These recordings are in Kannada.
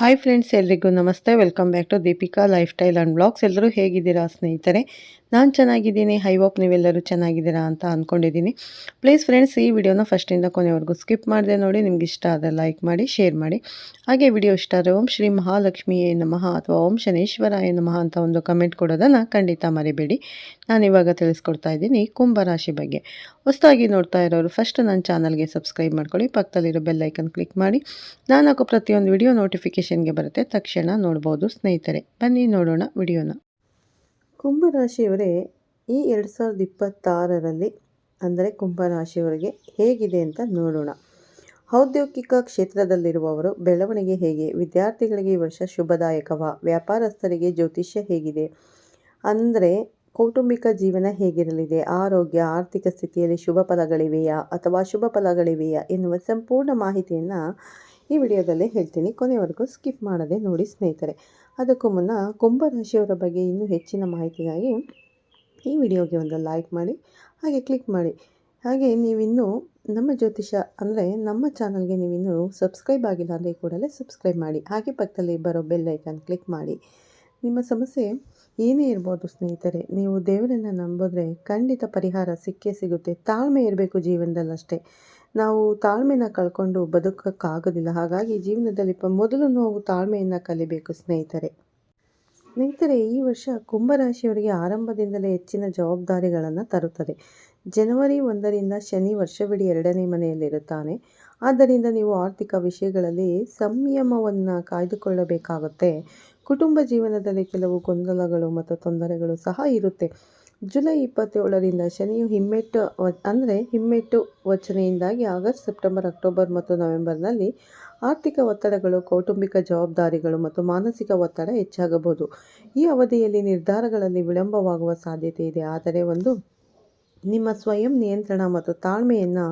ಹಾಯ್ ಫ್ರೆಂಡ್ಸ್ ಎಲ್ರಿಗೂ ನಮಸ್ತೆ. Welcome back to Deepika lifestyle and blogs ಎಲ್ಲರೂ ಹೇಗಿದ್ದೀರಾ ಸ್ನೇಹಿತರೆ? ನಾನು ಚೆನ್ನಾಗಿದ್ದೀನಿ. ಹೈ ಹೋಪ್ ನೀವೆಲ್ಲರೂ ಚೆನ್ನಾಗಿದ್ದೀರಾ ಅಂತ ಅಂದ್ಕೊಂಡಿದ್ದೀನಿ ಪ್ಲೀಸ್ ಫ್ರೆಂಡ್ಸ್ ಈ ವಿಡಿಯೋನ ಫಸ್ಟಿಂದ ಕೊನೆವರೆಗೂ ಸ್ಕಿಪ್ ಮಾಡಿದೆ ನೋಡಿ, ನಿಮ್ಗೆ ಇಷ್ಟ ಆದರೆ ಲೈಕ್ ಮಾಡಿ ಶೇರ್ ಮಾಡಿ. ಹಾಗೆ ವಿಡಿಯೋ ಇಷ್ಟ ಆದರೆ ಓಂ ಶ್ರೀ ಮಹಾಲಕ್ಷ್ಮಿಯೇ ನಮಃ ಅಥವಾ ಓಂ ಶನೇಶ್ವರಾಯ ನಮಃ ಅಂತ ಒಂದು ಕಮೆಂಟ್ ಕೊಡೋದನ್ನು ಖಂಡಿತ ಮರಿಬೇಡಿ. ನಾನು ಇವಾಗ ತಿಳಿಸ್ಕೊಡ್ತಾ ಇದ್ದೀನಿ ಕುಂಭರಾಶಿ ಬಗ್ಗೆ. ಹೊಸದಾಗಿ ನೋಡ್ತಾ ಇರೋರು ಫಸ್ಟ್ ನನ್ನ ಚಾನಲ್ಗೆ ಸಬ್ಸ್ಕ್ರೈಬ್ ಮಾಡ್ಕೊಳ್ಳಿ. ಪಕ್ಕದಲ್ಲಿರೋ ಬೆಲ್ಲೈಕನ್ ಕ್ಲಿಕ್ ಮಾಡಿ. ನಾನು ಹಾಕೋ ಪ್ರತಿಯೊಂದು ವಿಡಿಯೋ ನೋಟಿಫಿಕೇಷನ್ಗೆ ಬರುತ್ತೆ. ತಕ್ಷಣ ನೋಡ್ಬೋದು ಸ್ನೇಹಿತರೆ. ಬನ್ನಿ ನೋಡೋಣ ವಿಡಿಯೋನ. ಕುಂಭರಾಶಿಯವರೇ, ಈ ಎರಡು ಸಾವಿರದ ಇಪ್ಪತ್ತಾರರಲ್ಲಿ ಅಂದರೆ ಕುಂಭರಾಶಿಯವರಿಗೆ ಹೇಗಿದೆ ಅಂತ ನೋಡೋಣ. ಔದ್ಯೋಗಿಕ ಕ್ಷೇತ್ರದಲ್ಲಿರುವವರು ಬೆಳವಣಿಗೆ ಹೇಗೆ? ವಿದ್ಯಾರ್ಥಿಗಳಿಗೆ ಈ ವರ್ಷ ಶುಭದಾಯಕವ? ವ್ಯಾಪಾರಸ್ಥರಿಗೆ ಜ್ಯೋತಿಷ್ಯ ಹೇಗಿದೆ? ಅಂದರೆ ಕೌಟುಂಬಿಕ ಜೀವನ ಹೇಗಿರಲಿದೆ? ಆರೋಗ್ಯ, ಆರ್ಥಿಕ ಸ್ಥಿತಿಯಲ್ಲಿ ಶುಭ ಫಲಗಳಿವೆಯಾ ಅಥವಾ ಶುಭ ಫಲಗಳಿವೆಯಾ ಎನ್ನುವ ಸಂಪೂರ್ಣ ಮಾಹಿತಿಯನ್ನು ಈ ವಿಡಿಯೋದಲ್ಲಿ ಹೇಳ್ತೀನಿ, ಕೊನೆವರೆಗೂ ಸ್ಕಿಪ್ ಮಾಡದೆ ನೋಡಿ ಸ್ನೇಹಿತರೆ. ಅದಕ್ಕೂ ಮುನ್ನ ಕುಂಭರಾಶಿಯವರ ಬಗ್ಗೆ ಇನ್ನೂ ಹೆಚ್ಚಿನ ಮಾಹಿತಿಗಾಗಿ ಈ ವಿಡಿಯೋಗೆ ಒಂದು ಲೈಕ್ ಮಾಡಿ, ಹಾಗೆ ಕ್ಲಿಕ್ ಮಾಡಿ. ಹಾಗೆ ನೀವಿನ್ನೂ ನಮ್ಮ ಜ್ಯೋತಿಷ ಅಂದರೆ ನಮ್ಮ ಚಾನಲ್ಗೆ ನೀವಿನ್ನೂ ಸಬ್ಸ್ಕ್ರೈಬ್ ಆಗಿಲ್ಲ ಅಂದರೆ ಕೂಡಲೇ ಸಬ್ಸ್ಕ್ರೈಬ್ ಮಾಡಿ. ಹಾಗೆ ಪಕ್ಕದಲ್ಲಿ ಬರೋ ಬೆಲ್ ಐಕನ್ ಕ್ಲಿಕ್ ಮಾಡಿ. ನಿಮ್ಮ ಸಮಸ್ಯೆ ಏನೇ ಇರ್ಬೋದು ಸ್ನೇಹಿತರೆ, ನೀವು ದೇವರನ್ನು ನಂಬಿದ್ರೆ ಖಂಡಿತ ಪರಿಹಾರ ಸಿಕ್ಕೇ ಸಿಗುತ್ತೆ. ತಾಳ್ಮೆ ಇರಬೇಕು ಜೀವನದಲ್ಲಷ್ಟೇ. ನಾವು ತಾಳ್ಮೆನ ಕಳ್ಕೊಂಡು ಬದುಕೋಕ್ಕಾಗೋದಿಲ್ಲ. ಹಾಗಾಗಿ ಜೀವನದಲ್ಲಿ ಮೊದಲು ನಾವು ತಾಳ್ಮೆಯನ್ನು ಕಲಿಬೇಕು ಸ್ನೇಹಿತರೆ. ಸ್ನೇಹಿತರೆ, ಈ ವರ್ಷ ಕುಂಭರಾಶಿಯವರಿಗೆ ಆರಂಭದಿಂದಲೇ ಹೆಚ್ಚಿನ ಜವಾಬ್ದಾರಿಗಳನ್ನು ತರುತ್ತದೆ. ಜನವರಿ ಒಂದರಿಂದ ಶನಿ ವರ್ಷವಿಡೀ ಎರಡನೇ ಮನೆಯಲ್ಲಿರುತ್ತಾನೆ. ಆದ್ದರಿಂದ ನೀವು ಆರ್ಥಿಕ ವಿಷಯಗಳಲ್ಲಿ ಸಂಯಮವನ್ನು ಕಾಯ್ದುಕೊಳ್ಳಬೇಕಾಗುತ್ತೆ. ಕುಟುಂಬ ಜೀವನದಲ್ಲಿ ಕೆಲವು ಗೊಂದಲಗಳು ಮತ್ತು ತೊಂದರೆಗಳು ಸಹ ಇರುತ್ತೆ. ಜುಲೈ ಇಪ್ಪತ್ತೇಳರಿಂದ ಶನಿಯು ಹಿಮ್ಮೆಟ್ಟು ಅಂದರೆ ಹಿಮ್ಮೆಟ್ಟು ವಚನೆಯಿಂದಾಗಿ ಆಗಸ್ಟ್, ಸೆಪ್ಟೆಂಬರ್, ಅಕ್ಟೋಬರ್ ಮತ್ತು ನವೆಂಬರ್ನಲ್ಲಿ ಆರ್ಥಿಕ ಒತ್ತಡಗಳು, ಕೌಟುಂಬಿಕ ಜವಾಬ್ದಾರಿಗಳು ಮತ್ತು ಮಾನಸಿಕ ಒತ್ತಡ ಹೆಚ್ಚಾಗಬಹುದು. ಈ ಅವಧಿಯಲ್ಲಿ ನಿರ್ಧಾರಗಳಲ್ಲಿ ವಿಳಂಬವಾಗುವ ಸಾಧ್ಯತೆ ಇದೆ. ಆದರೆ ಒಂದು ನಿಮ್ಮ ಸ್ವಯಂ ನಿಯಂತ್ರಣ ಮತ್ತು ತಾಳ್ಮೆಯನ್ನು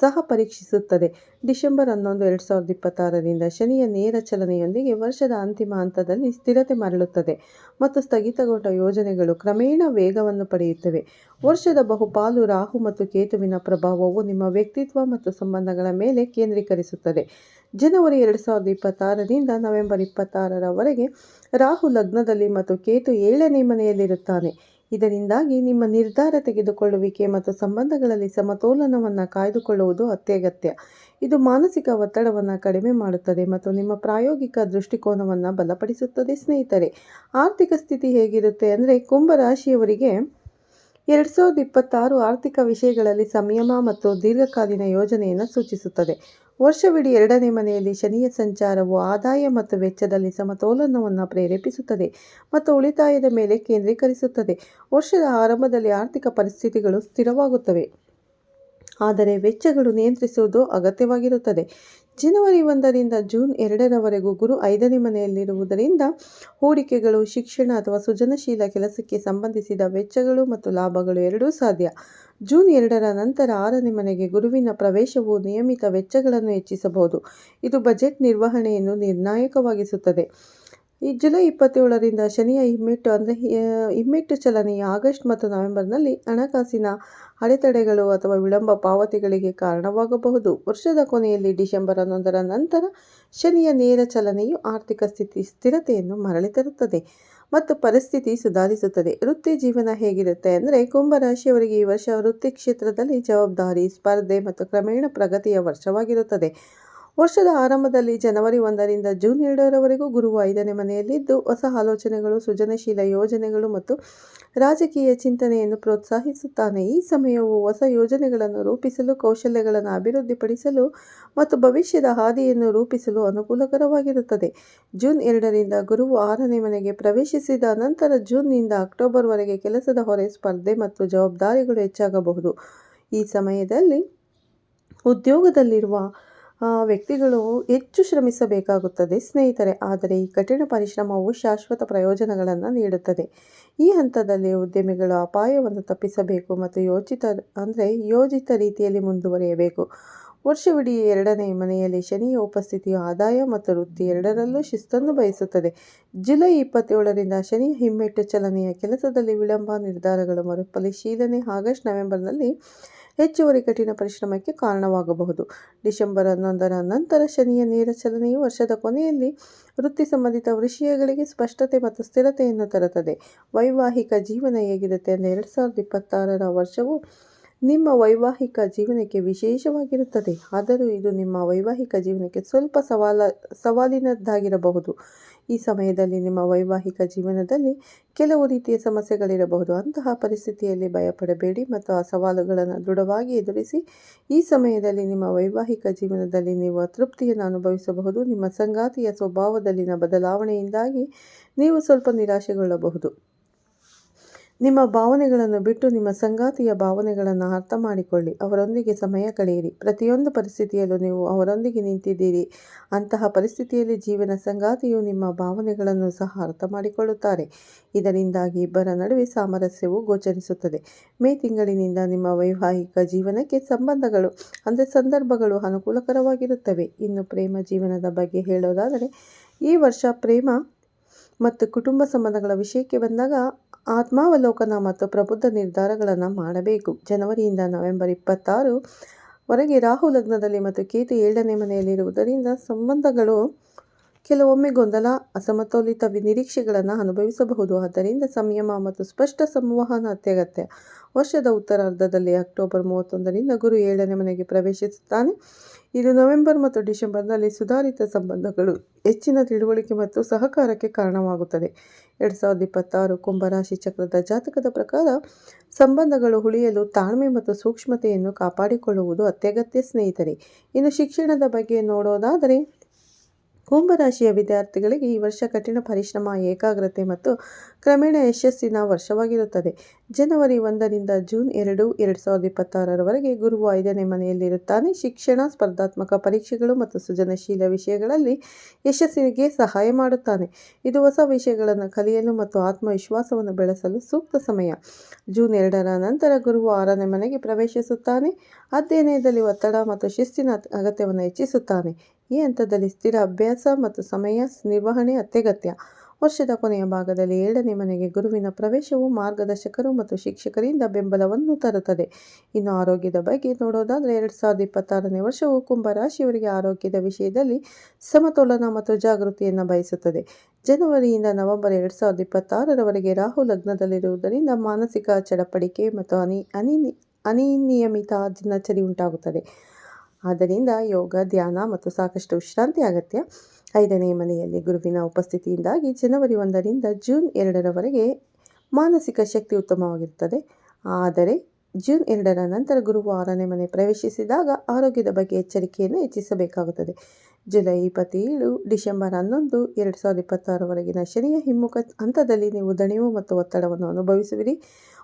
ಸಹ ಪರೀಕ್ಷಿಸುತ್ತದೆ. ಡಿಸೆಂಬರ್ ಹನ್ನೊಂದು, ಎರಡು ಸಾವಿರದ ಇಪ್ಪತ್ತಾರರಿಂದ ಶನಿಯ ನೇರ ಚಲನೆಯೊಂದಿಗೆ ವರ್ಷದ ಅಂತಿಮ ಹಂತದಲ್ಲಿ ಸ್ಥಿರತೆ ಮರಳುತ್ತದೆ ಮತ್ತು ಸ್ಥಗಿತಗೊಂಡ ಯೋಜನೆಗಳು ಕ್ರಮೇಣ ವೇಗವನ್ನು ಪಡೆಯುತ್ತವೆ. ವರ್ಷದ ಬಹುಪಾಲು ರಾಹು ಮತ್ತು ಕೇತುವಿನ ಪ್ರಭಾವವು ನಿಮ್ಮ ವ್ಯಕ್ತಿತ್ವ ಮತ್ತು ಸಂಬಂಧಗಳ ಮೇಲೆ ಕೇಂದ್ರೀಕರಿಸುತ್ತದೆ. ಜನವರಿ ಎರಡು ಸಾವಿರದ ಇಪ್ಪತ್ತಾರರಿಂದ ನವೆಂಬರ್ ಇಪ್ಪತ್ತಾರರವರೆಗೆ ರಾಹು ಲಗ್ನದಲ್ಲಿ ಮತ್ತು ಕೇತು ಏಳನೇ ಮನೆಯಲ್ಲಿರುತ್ತಾನೆ. ಇದರಿಂದಾಗಿ ನಿಮ್ಮ ನಿರ್ಧಾರ ತೆಗೆದುಕೊಳ್ಳುವಿಕೆ ಮತ್ತು ಸಂಬಂಧಗಳಲ್ಲಿ ಸಮತೋಲನವನ್ನು ಕಾಯ್ದುಕೊಳ್ಳುವುದು ಅತ್ಯಗತ್ಯ. ಇದು ಮಾನಸಿಕ ಒತ್ತಡವನ್ನು ಕಡಿಮೆ ಮಾಡುತ್ತದೆ ಮತ್ತು ನಿಮ್ಮ ಪ್ರಾಯೋಗಿಕ ದೃಷ್ಟಿಕೋನವನ್ನು ಬಲಪಡಿಸುತ್ತದೆ. ಸ್ನೇಹಿತರೆ, ಆರ್ಥಿಕ ಸ್ಥಿತಿ ಹೇಗಿರುತ್ತೆ ಅಂದರೆ ಕುಂಭರಾಶಿಯವರಿಗೆ ಎರಡು ಸಾವಿರದ ಇಪ್ಪತ್ತಾರು ಆರ್ಥಿಕ ವಿಷಯಗಳಲ್ಲಿ ಸಂಯಮ ಮತ್ತು ದೀರ್ಘಕಾಲೀನ ಯೋಜನೆಯನ್ನು ಸೂಚಿಸುತ್ತದೆ. ವರ್ಷವಿಡೀ ಎರಡನೇ ಮನೆಯಲ್ಲಿ ಶನಿಯ ಸಂಚಾರವು ಆದಾಯ ಮತ್ತು ವೆಚ್ಚದಲ್ಲಿ ಸಮತೋಲನವನ್ನು ಪ್ರೇರೇಪಿಸುತ್ತದೆ ಮತ್ತು ಉಳಿತಾಯದ ಮೇಲೆ ಕೇಂದ್ರೀಕರಿಸುತ್ತದೆ. ವರ್ಷದ ಆರಂಭದಲ್ಲಿ ಆರ್ಥಿಕ ಪರಿಸ್ಥಿತಿಗಳು ಸ್ಥಿರವಾಗುತ್ತವೆ. ಆದರೆ ವೆಚ್ಚಗಳು ನಿಯಂತ್ರಿಸುವುದು ಅಗತ್ಯವಾಗಿರುತ್ತದೆ. ಜನವರಿ ಒಂದರಿಂದ ಜೂನ್ ಎರಡರವರೆಗೂ ಗುರು ಐದನೇ ಮನೆಯಲ್ಲಿರುವುದರಿಂದ ಹೂಡಿಕೆಗಳು, ಶಿಕ್ಷಣ ಅಥವಾ ಸೃಜನಶೀಲ ಕೆಲಸಕ್ಕೆ ಸಂಬಂಧಿಸಿದ ವೆಚ್ಚಗಳು ಮತ್ತು ಲಾಭಗಳು ಎರಡೂ ಸಾಧ್ಯ. ಜೂನ್ ಎರಡರ ನಂತರ ಆರನೇ ಮನೆಗೆ ಗುರುವಿನ ಪ್ರವೇಶವು ನಿಯಮಿತ ವೆಚ್ಚಗಳನ್ನು ಹೆಚ್ಚಿಸಬಹುದು. ಇದು ಬಜೆಟ್ ನಿರ್ವಹಣೆಯನ್ನು ನಿರ್ಣಾಯಕವಾಗಿಸುತ್ತದೆ. ಈ ಜುಲೈ ಇಪ್ಪತ್ತೇಳರಿಂದ ಶನಿಯ ಹಿಮ್ಮೆಟ್ಟು ಅಂದರೆ ಹಿಮ್ಮೆಟ್ಟು ಚಲನೆಯ ಆಗಸ್ಟ್ ಮತ್ತು ನವೆಂಬರ್ನಲ್ಲಿ ಹಣಕಾಸಿನ ಅಡೆತಡೆಗಳು ಅಥವಾ ವಿಳಂಬ ಪಾವತಿಗಳಿಗೆ ಕಾರಣವಾಗಬಹುದು. ವರ್ಷದ ಕೊನೆಯಲ್ಲಿ ಡಿಸೆಂಬರ್ ಹನ್ನೊಂದರ ನಂತರ ಶನಿಯ ನೇರ ಚಲನೆಯು ಆರ್ಥಿಕ ಸ್ಥಿತಿ ಸ್ಥಿರತೆಯನ್ನು ಮರಳಿ ತರುತ್ತದೆ. ಮತ್ತು ಪರಿಸ್ಥಿತಿ ಸುಧಾರಿಸುತ್ತದೆ. ವೃತ್ತಿ ಜೀವನ ಹೇಗಿರುತ್ತೆ ಅಂದರೆ ಕುಂಭರಾಶಿಯವರಿಗೆ ಈ ವರ್ಷ ವೃತ್ತಿ ಕ್ಷೇತ್ರದಲ್ಲಿ ಜವಾಬ್ದಾರಿ, ಸ್ಪರ್ಧೆ ಮತ್ತು ಕ್ರಮೇಣ ಪ್ರಗತಿಯ ವರ್ಷವಾಗಿರುತ್ತದೆ. ವರ್ಷದ ಆರಂಭದಲ್ಲಿ ಜನವರಿ ಒಂದರಿಂದ ಜೂನ್ ಎರಡರವರೆಗೂ ಗುರುವ ಐದನೇ ಮನೆಯಲ್ಲಿದ್ದು ಹೊಸ ಆಲೋಚನೆಗಳು, ಸೃಜನಶೀಲ ಯೋಜನೆಗಳು ಮತ್ತು ರಾಜಕೀಯ ಚಿಂತನೆಯನ್ನು ಪ್ರೋತ್ಸಾಹಿಸುತ್ತಾನೆ. ಈ ಸಮಯವು ಹೊಸ ಯೋಜನೆಗಳನ್ನು ರೂಪಿಸಲು, ಕೌಶಲ್ಯಗಳನ್ನು ಅಭಿವೃದ್ಧಿಪಡಿಸಲು ಮತ್ತು ಭವಿಷ್ಯದ ಹಾದಿಯನ್ನು ರೂಪಿಸಲು ಅನುಕೂಲಕರವಾಗಿರುತ್ತದೆ. ಜೂನ್ ಎರಡರಿಂದ ಗುರುವು ಆರನೇ ಮನೆಗೆ ಪ್ರವೇಶಿಸಿದ ನಂತರ ಜೂನ್ನಿಂದ ಅಕ್ಟೋಬರ್ವರೆಗೆ ಕೆಲಸದ ಹೊರೆ, ಸ್ಪರ್ಧೆ ಮತ್ತು ಜವಾಬ್ದಾರಿಗಳು ಹೆಚ್ಚಾಗಬಹುದು. ಈ ಸಮಯದಲ್ಲಿ ಉದ್ಯೋಗದಲ್ಲಿರುವ ವ್ಯಕ್ತಿಗಳು ಹೆಚ್ಚು ಶ್ರಮಿಸಬೇಕಾಗುತ್ತದೆ ಸ್ನೇಹಿತರೆ, ಆದರೆ ಈ ಕಠಿಣ ಪರಿಶ್ರಮವು ಶಾಶ್ವತ ಪ್ರಯೋಜನಗಳನ್ನು ನೀಡುತ್ತದೆ. ಈ ಹಂತದಲ್ಲಿ ಉದ್ಯಮಿಗಳು ಅಪಾಯವನ್ನು ತಪ್ಪಿಸಬೇಕು ಮತ್ತು ಯೋಚಿತ, ಅಂದರೆ ಯೋಜಿತ ರೀತಿಯಲ್ಲಿ ಮುಂದುವರಿಯಬೇಕು. ವರ್ಷವಿಡೀ ಎರಡನೇ ಮನೆಯಲ್ಲಿ ಶನಿಯ ಉಪಸ್ಥಿತಿಯು ಆದಾಯ ಮತ್ತು ವೃತ್ತಿ ಎರಡರಲ್ಲೂ ಶಿಸ್ತನ್ನು ಬಯಸುತ್ತದೆ. ಜುಲೈ ಇಪ್ಪತ್ತೇಳರಿಂದ ಶನಿ ಹಿಮ್ಮೆಟ್ಟು ಚಲನೆಯ ಕೆಲಸದಲ್ಲಿ ವಿಳಂಬ ನಿರ್ಧಾರಗಳು ಮರುಪರಿಶೀಲನೆ ಆಗಸ್ಟ್ ನವೆಂಬರ್ನಲ್ಲಿ ಹೆಚ್ಚುವರಿ ಕಠಿಣ ಪರಿಶ್ರಮಕ್ಕೆ ಕಾರಣವಾಗಬಹುದು. ಡಿಸೆಂಬರ್ ಹನ್ನೊಂದರ ನಂತರ ಶನಿಯ ನೇರ ಚಲನೆಯು ವರ್ಷದ ಕೊನೆಯಲ್ಲಿ ವೃತ್ತಿ ಸಂಬಂಧಿತ ವಿಷಯಗಳಿಗೆ ಸ್ಪಷ್ಟತೆ ಮತ್ತು ಸ್ಥಿರತೆಯನ್ನು ತರುತ್ತದೆ. ವೈವಾಹಿಕ ಜೀವನ ಹೇಗಿರುತ್ತೆ ಅಂದರೆ ಎರಡು ಸಾವಿರದ ಇಪ್ಪತ್ತಾರರ ವರ್ಷವು ನಿಮ್ಮ ವೈವಾಹಿಕ ಜೀವನಕ್ಕೆ ವಿಶೇಷವಾಗಿರುತ್ತದೆ. ಆದರೂ ಇದು ನಿಮ್ಮ ವೈವಾಹಿಕ ಜೀವನಕ್ಕೆ ಸ್ವಲ್ಪ ಸವಾಲ, ಸವಾಲಿನದ್ದಾಗಿರಬಹುದು. ಈ ಸಮಯದಲ್ಲಿ ನಿಮ್ಮ ವೈವಾಹಿಕ ಜೀವನದಲ್ಲಿ ಕೆಲವು ರೀತಿಯ ಸಮಸ್ಯೆಗಳಿರಬಹುದು. ಅಂತಹ ಪರಿಸ್ಥಿತಿಯಲ್ಲಿ ಭಯಪಡಬೇಡಿ ಮತ್ತು ಆ ಸವಾಲುಗಳನ್ನು ದೃಢವಾಗಿ ಎದುರಿಸಿ, ಈ ಸಮಯದಲ್ಲಿ ನಿಮ್ಮ ವೈವಾಹಿಕ ಜೀವನದಲ್ಲಿ ನೀವು ಅತೃಪ್ತಿಯನ್ನು ಅನುಭವಿಸಬಹುದು. ನಿಮ್ಮ ಸಂಗಾತಿಯ ಸ್ವಭಾವದಲ್ಲಿನ ಬದಲಾವಣೆಯಿಂದಾಗಿ ನೀವು ಸ್ವಲ್ಪ ನಿರಾಶೆಗೊಳ್ಳಬಹುದು. ನಿಮ್ಮ ಭಾವನೆಗಳನ್ನು ಬಿಟ್ಟು ನಿಮ್ಮ ಸಂಗಾತಿಯ ಭಾವನೆಗಳನ್ನು ಅರ್ಥ ಮಾಡಿಕೊಳ್ಳಿ ಅವರೊಂದಿಗೆ ಸಮಯ ಕಳೆಯಿರಿ. ಪ್ರತಿಯೊಂದು ಪರಿಸ್ಥಿತಿಯಲ್ಲೂ ನೀವು ಅವರೊಂದಿಗೆ ನಿಂತಿದ್ದೀರಿ. ಅಂತಹ ಪರಿಸ್ಥಿತಿಯಲ್ಲಿ ಜೀವನ ಸಂಗಾತಿಯು ನಿಮ್ಮ ಭಾವನೆಗಳನ್ನು ಸಹ ಅರ್ಥ ಮಾಡಿಕೊಳ್ಳುತ್ತಾರೆ ಇದರಿಂದಾಗಿ ಇಬ್ಬರ ನಡುವೆ ಸಾಮರಸ್ಯವು ಗೋಚರಿಸುತ್ತದೆ. ಮೇ ತಿಂಗಳಿನಿಂದ ನಿಮ್ಮ ವೈವಾಹಿಕ ಜೀವನಕ್ಕೆ ಸಂಬಂಧಗಳು, ಅಂದರೆ ಸಂದರ್ಭಗಳು ಅನುಕೂಲಕರವಾಗಿರುತ್ತವೆ. ಇನ್ನು ಪ್ರೇಮ ಜೀವನದ ಬಗ್ಗೆ ಹೇಳೋದಾದರೆ, ಈ ವರ್ಷ ಪ್ರೇಮ ಮತ್ತು ಕುಟುಂಬ ಸಂಬಂಧಗಳ ವಿಷಯಕ್ಕೆ ಬಂದಾಗ ಆತ್ಮಾವಲೋಕನ ಮತ್ತು ಪ್ರಬುದ್ಧ ನಿರ್ಧಾರಗಳನ್ನು ಮಾಡಬೇಕು. ಜನವರಿಯಿಂದ ನವೆಂಬರ್ ಇಪ್ಪತ್ತಾರು ವರೆಗೆ ರಾಹು ಲಗ್ನದಲ್ಲಿ ಮತ್ತು ಕೇತು ಏಳನೇ ಮನೆಯಲ್ಲಿರುವುದರಿಂದ ಸಂಬಂಧಗಳು ಕೆಲವೊಮ್ಮೆ ಗೊಂದಲ, ಅಸಮತೋಲಿತ ನಿರೀಕ್ಷೆಗಳನ್ನು ಅನುಭವಿಸಬಹುದು. ಆದ್ದರಿಂದ ಸಂಯಮ ಮತ್ತು ಸ್ಪಷ್ಟ ಸಂವಹನ ಅತ್ಯಗತ್ಯ. ವರ್ಷದ ಉತ್ತರಾರ್ಧದಲ್ಲಿ ಅಕ್ಟೋಬರ್ ಮೂವತ್ತೊಂದರಿಂದ ಗುರು ಏಳನೇ ಮನೆಗೆ ಪ್ರವೇಶಿಸುತ್ತಾನೆ. ಇದು ನವೆಂಬರ್ ಮತ್ತು ಡಿಸೆಂಬರ್ನಲ್ಲಿ ಸುಧಾರಿತ ಸಂಬಂಧಗಳು, ಹೆಚ್ಚಿನ ತಿಳುವಳಿಕೆ ಮತ್ತು ಸಹಕಾರಕ್ಕೆ ಕಾರಣವಾಗುತ್ತದೆ. ಎರಡು ಸಾವಿರದ ಇಪ್ಪತ್ತಾರು ಕುಂಭರಾಶಿ ಚಕ್ರದ ಜಾತಕದ ಪ್ರಕಾರ, ಸಂಬಂಧಗಳು ಉಳಿಯಲು ತಾಳ್ಮೆ ಮತ್ತು ಸೂಕ್ಷ್ಮತೆಯನ್ನು ಕಾಪಾಡಿಕೊಳ್ಳುವುದು ಅತ್ಯಗತ್ಯ ಸ್ನೇಹಿತರೆ. ಇನ್ನು ಶಿಕ್ಷಣದ ಬಗ್ಗೆ ನೋಡೋದಾದರೆ ಕುಂಭರಾಶಿಯ ವಿದ್ಯಾರ್ಥಿಗಳಿಗೆ ಈ ವರ್ಷ ಕಠಿಣ ಪರಿಶ್ರಮ ಏಕಾಗ್ರತೆ ಮತ್ತು ಕ್ರಮೇಣ ಯಶಸ್ಸಿನ ವರ್ಷವಾಗಿರುತ್ತದೆ. ಜನವರಿ ಒಂದರಿಂದ ಜೂನ್ ಎರಡು ಎರಡು ಸಾವಿರದ ಇಪ್ಪತ್ತಾರರವರೆಗೆ ಗುರುವು ಐದನೇ ಮನೆಯಲ್ಲಿರುತ್ತಾನೆ. ಶಿಕ್ಷಣ, ಸ್ಪರ್ಧಾತ್ಮಕ ಪರೀಕ್ಷೆಗಳು ಮತ್ತು ಸೃಜನಶೀಲ ವಿಷಯಗಳಲ್ಲಿ ಯಶಸ್ಸಿಗೆ ಸಹಾಯ ಮಾಡುತ್ತಾನೆ. ಇದು ಹೊಸ ವಿಷಯಗಳನ್ನು ಕಲಿಯಲು ಮತ್ತು ಆತ್ಮವಿಶ್ವಾಸವನ್ನು ಬೆಳೆಸಲು ಸೂಕ್ತ ಸಮಯ. ಜೂನ್ ಎರಡರ ನಂತರ ಗುರುವು ಆರನೇ ಮನೆಗೆ ಪ್ರವೇಶಿಸುತ್ತಾನೆ. ಅಧ್ಯಯನದಲ್ಲಿ ಒತ್ತಡ ಮತ್ತು ಶಿಸ್ತಿನ ಅಗತ್ಯವನ್ನು ಹೆಚ್ಚಿಸುತ್ತಾನೆ. ಈ ಹಂತದಲ್ಲಿ ಸ್ಥಿರ ಅಭ್ಯಾಸ ಮತ್ತು ಸಮಯ ನಿರ್ವಹಣೆ ಅತ್ಯಗತ್ಯ. ವರ್ಷದ ಕೊನೆಯ ಭಾಗದಲ್ಲಿ ಎರಡನೇ ಮನೆಗೆ ಗುರುವಿನ ಪ್ರವೇಶವು ಮಾರ್ಗದರ್ಶಕರು ಮತ್ತು ಶಿಕ್ಷಕರಿಂದ ಬೆಂಬಲವನ್ನು ತರುತ್ತದೆ. ಇನ್ನು ಆರೋಗ್ಯದ ಬಗ್ಗೆ ನೋಡೋದಾದರೆ ಎರಡು ಸಾವಿರದ ಇಪ್ಪತ್ತಾರನೇ ವರ್ಷವು ಕುಂಭರಾಶಿಯವರಿಗೆ ಆರೋಗ್ಯದ ವಿಷಯದಲ್ಲಿ ಸಮತೋಲನ ಮತ್ತು ಜಾಗೃತಿಯನ್ನು ಬಯಸುತ್ತದೆ. ಜನವರಿಯಿಂದ ನವೆಂಬರ್ ಎರಡು ಸಾವಿರದ ಇಪ್ಪತ್ತಾರರವರೆಗೆ ರಾಹು ಲಗ್ನದಲ್ಲಿರುವುದರಿಂದ ಮಾನಸಿಕ ಚಡಪಡಿಕೆ ಮತ್ತು ಅನಿ ಅನಿ ಅನಿಯಮಿತ ದಿನಚರಿ ಉಂಟಾಗುತ್ತದೆ. ಆದ್ದರಿಂದ ಯೋಗ, ಧ್ಯಾನ ಮತ್ತು ಸಾಕಷ್ಟು ವಿಶ್ರಾಂತಿ ಅಗತ್ಯ. ಐದನೇ ಮನೆಯಲ್ಲಿ ಗುರುವಿನ ಉಪಸ್ಥಿತಿಯಿಂದಾಗಿ ಜನವರಿ ಒಂದರಿಂದ ಜೂನ್ ಎರಡರವರೆಗೆ ಮಾನಸಿಕ ಶಕ್ತಿ ಉತ್ತಮವಾಗಿರುತ್ತದೆ. ಆದರೆ ಜೂನ್ ಎರಡರ ನಂತರ ಗುರುವು ಆರನೇ ಮನೆ ಪ್ರವೇಶಿಸಿದಾಗ ಆರೋಗ್ಯದ ಬಗ್ಗೆ ಎಚ್ಚರಿಕೆಯನ್ನು ಹೆಚ್ಚಿಸಬೇಕಾಗುತ್ತದೆ. ಜುಲೈ ಇಪ್ಪತ್ತೇಳು, ಡಿಸೆಂಬರ್ ಹನ್ನೊಂದು, ಎರಡು ಸಾವಿರದ ಇಪ್ಪತ್ತಾರವರೆಗಿನ ಶನಿಯ ಹಿಮ್ಮುಖ ಹಂತದಲ್ಲಿ ನೀವು ದಣಿವು ಮತ್ತು ಒತ್ತಡವನ್ನು ಅನುಭವಿಸುವಿರಿ.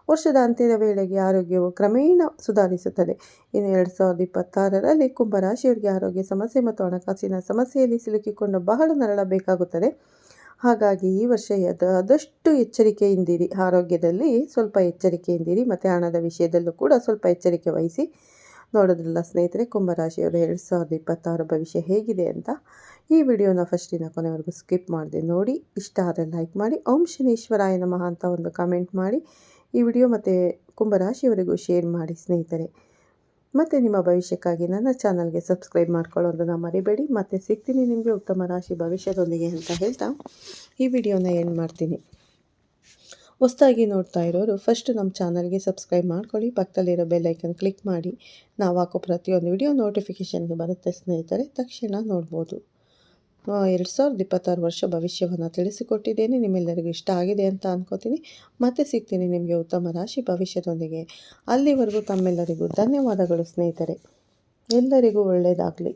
ವರ್ಷದ ಅಂತ್ಯದ ವೇಳೆಗೆ ಆರೋಗ್ಯವು ಕ್ರಮೇಣ ಸುಧಾರಿಸುತ್ತದೆ. ಇನ್ನು ಎರಡು ಸಾವಿರದ ಇಪ್ಪತ್ತಾರರಲ್ಲಿ ಕುಂಭರಾಶಿಯವರಿಗೆ ಆರೋಗ್ಯ ಸಮಸ್ಯೆ ಮತ್ತು ಹಣಕಾಸಿನ ಸಮಸ್ಯೆಯಲ್ಲಿ ಸಿಲುಕಿಕೊಂಡು ಬಹಳ ನರಳಬೇಕಾಗುತ್ತದೆ. ಹಾಗಾಗಿ ಈ ವರ್ಷ ಆದಷ್ಟು ಎಚ್ಚರಿಕೆಯಿಂದಿರಿ. ಆರೋಗ್ಯದಲ್ಲಿ ಸ್ವಲ್ಪ ಎಚ್ಚರಿಕೆಯಿಂದಿರಿ ಮತ್ತು ಹಣದ ವಿಷಯದಲ್ಲೂ ಕೂಡ ಸ್ವಲ್ಪ ಎಚ್ಚರಿಕೆ ವಹಿಸಿ. ನೋಡೋದ್ರಲ್ಲ ಸ್ನೇಹಿತರೆ, ಕುಂಭರಾಶಿಯವರು ಎರಡು ಸಾವಿರದ ಇಪ್ಪತ್ತಾರು ಭವಿಷ್ಯ ಹೇಗಿದೆ ಅಂತ ಈ ವಿಡಿಯೋನ ಫಸ್ಟಿನ ಕೊನೆವರೆಗೂ ಸ್ಕಿಪ್ ಮಾಡಿದೆ ನೋಡಿ. ಇಷ್ಟ ಆದರೆ ಲೈಕ್ ಮಾಡಿ. ಓಂ ಶನೀಶ್ವರಾಯ ನಮಃ ಅಂತ ಒಂದು ಕಮೆಂಟ್ ಮಾಡಿ. ಈ ವಿಡಿಯೋ ಮತ್ತು ಕುಂಭರಾಶಿಯವರಿಗೂ ಶೇರ್ ಮಾಡಿ ಸ್ನೇಹಿತರೆ. ಮತ್ತು ನಿಮ್ಮ ಭವಿಷ್ಯಕ್ಕಾಗಿ ನನ್ನ ಚಾನಲ್ಗೆ ಸಬ್ಸ್ಕ್ರೈಬ್ ಮಾಡ್ಕೊಳ್ಳೋದನ್ನು ಮರಿಬೇಡಿ. ಮತ್ತು ಸಿಗ್ತೀನಿ ನಿಮಗೆ ಉತ್ತಮ ರಾಶಿ ಭವಿಷ್ಯದೊಂದಿಗೆ ಅಂತ ಹೇಳ್ತಾ ಈ ವಿಡಿಯೋನ ಎಂಡ್ ಮಾಡ್ತೀನಿ. ಹೊಸದಾಗಿ ನೋಡ್ತಾ ಇರೋರು ಫಸ್ಟ್ ನಮ್ಮ ಚಾನಲ್ಗೆ ಸಬ್ಸ್ಕ್ರೈಬ್ ಮಾಡ್ಕೊಳ್ಳಿ. ಪಕ್ಕದಲ್ಲಿರೋ ಬೆಲ್ಲೈಕನ್ ಕ್ಲಿಕ್ ಮಾಡಿ. ನಾವು ಹಾಕೋ ಪ್ರತಿಯೊಂದು ವಿಡಿಯೋ ನೋಟಿಫಿಕೇಷನ್ಗೆ ಬರುತ್ತೆ ಸ್ನೇಹಿತರೆ. ತಕ್ಷಣ ನೋಡ್ಬೋದು. ಎರಡು ಸಾವಿರದ ಇಪ್ಪತ್ತಾರು ವರ್ಷ ಭವಿಷ್ಯವನ್ನು ತಿಳಿಸಿಕೊಟ್ಟಿದ್ದೇನೆ. ನಿಮ್ಮೆಲ್ಲರಿಗೂ ಇಷ್ಟ ಆಗಿದೆ ಅಂತ ಅಂದ್ಕೋತೀನಿ ಮತ್ತೆ ಸಿಗ್ತೀನಿ ನಿಮಗೆ ಉತ್ತಮ ರಾಶಿ ಭವಿಷ್ಯದೊಂದಿಗೆ. ಅಲ್ಲಿವರೆಗೂ ತಮ್ಮೆಲ್ಲರಿಗೂ ಧನ್ಯವಾದಗಳು ಸ್ನೇಹಿತರೆ. ಎಲ್ಲರಿಗೂ ಒಳ್ಳೆಯದಾಗಲಿ